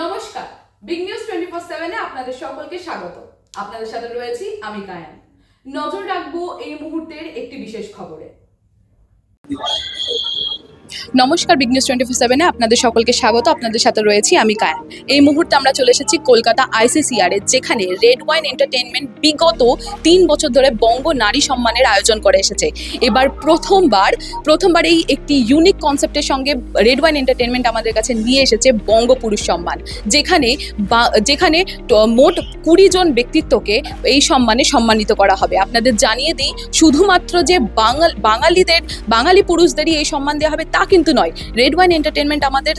নমস্কার। Big news twenty four সেভেনে আপনাদের সকলকে স্বাগত। আপনাদের সাথে রয়েছি আমি কায়ান নজর রাখব এই মুহূর্তের একটি বিশেষ খবরে। নমস্কার বিগ নিউজ টোয়েন্টি ফোর সেভেনে আপনাদের সকলকে স্বাগত, আপনাদের সাথে রয়েছি আমি কায়ান এই মুহূর্তে আমরা চলে এসেছি কলকাতা আইসিসিআর যেখানে রেড ওয়াইন এন্টারটেনমেন্ট বিগত তিন বছর ধরে বঙ্গ নারী সম্মানের আয়োজন করে এসেছে। এবার প্রথমবার প্রথমবার এই একটি ইউনিক কনসেপ্টের সঙ্গে রেড ওয়াইন এন্টারটেনমেন্ট আমাদের কাছে নিয়ে এসেছে বঙ্গ পুরুষ সম্মান। যেখানে যেখানে মোট কুড়ি জন ব্যক্তিত্বকে এই সম্মানে সম্মানিত করা হবে। আপনাদের জানিয়ে দিই, শুধুমাত্র যে বাঙাল, বাঙালিদের, বাঙালি পুরুষদেরই এই সম্মান দেওয়া হবে, তা কিন্তু নয়। রেড ওয়াইন এন্টারটেনমেন্ট আমাদের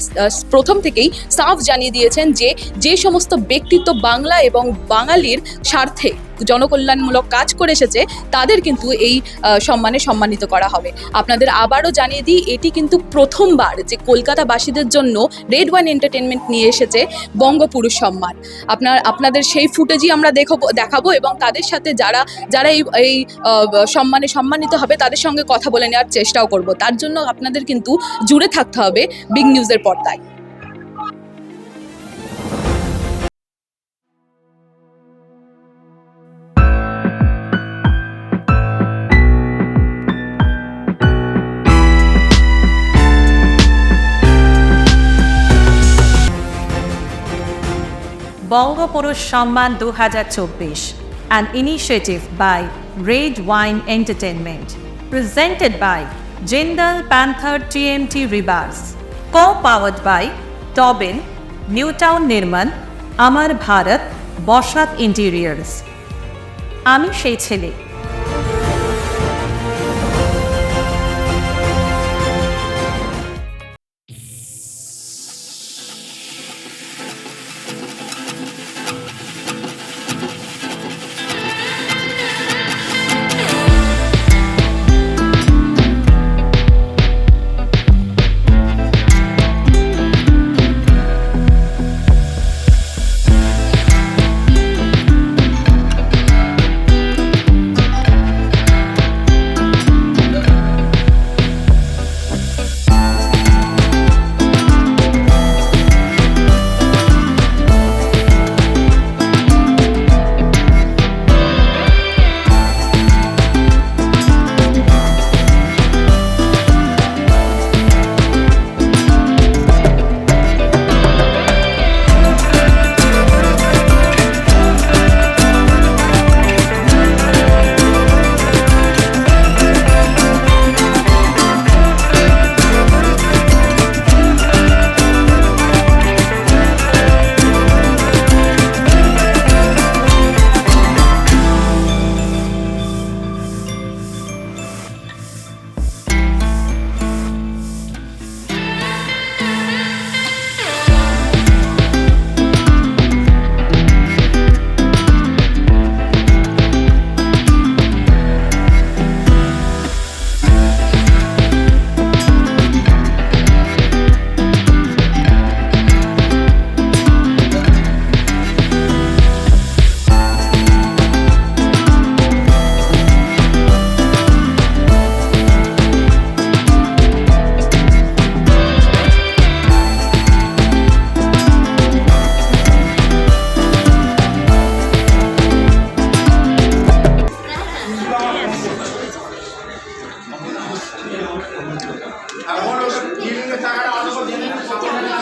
প্রথম থেকেই সাফ জানিয়ে দিয়েছেন যে যে সমস্ত ব্যক্তিত্ব বাংলা এবং বাঙালির স্বার্থে জনকল্যাণমূলক কাজ করে এসেছে, তাদের কিন্তু এই সম্মানে সম্মানিত করা হবে। আপনাদের আবারও জানিয়ে দিই, এটি কিন্তু প্রথমবার যে কলকাতাবাসীদের জন্য রেড ওয়াইন এন্টারটেনমেন্ট নিয়ে এসেছে বঙ্গপুরুষ সম্মান। আপনার, আপনাদের সেই ফুটেজই আমরা দেখাবো দেখাবো এবং তাদের সাথে যারা যারা এই এই সম্মানে সম্মানিত হবে, তাদের সঙ্গে কথা বলে নেওয়ার চেষ্টাও করব। তার জন্য আপনাদের কিন্তু জুড়ে থাকতে হবে বিগ নিউজের পর্দায়। হাজার চব্বিশ an initiative by Red Wine Entertainment presented by Jindal Panther TMT reverse ক পাওয়ার্ড বাই টবেন নিউটাউন নির্মাণ আমার ভারত বসাক ইন্টিরিয়ার্স আমি সেই ছেলে।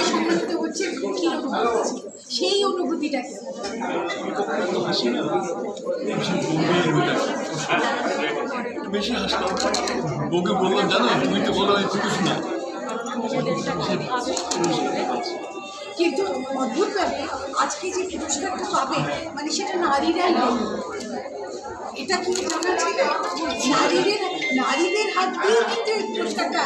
সম্মানিত হচ্ছে কি? সেই অনুভূতিটা বেশি হাসলাম। বললাম জানো তুমি তো বলো আমি খুব শোনা কিন্তু অদ্ভুত আজকে যে পুরস্কারটা পাবে মানে সেটা নারীরাই এটা কি নারীদের হাত দিয়ে কিন্তু এই পুরস্কারটা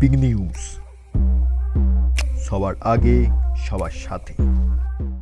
বিগ নিউজ। সবার আগে সবার সাথে।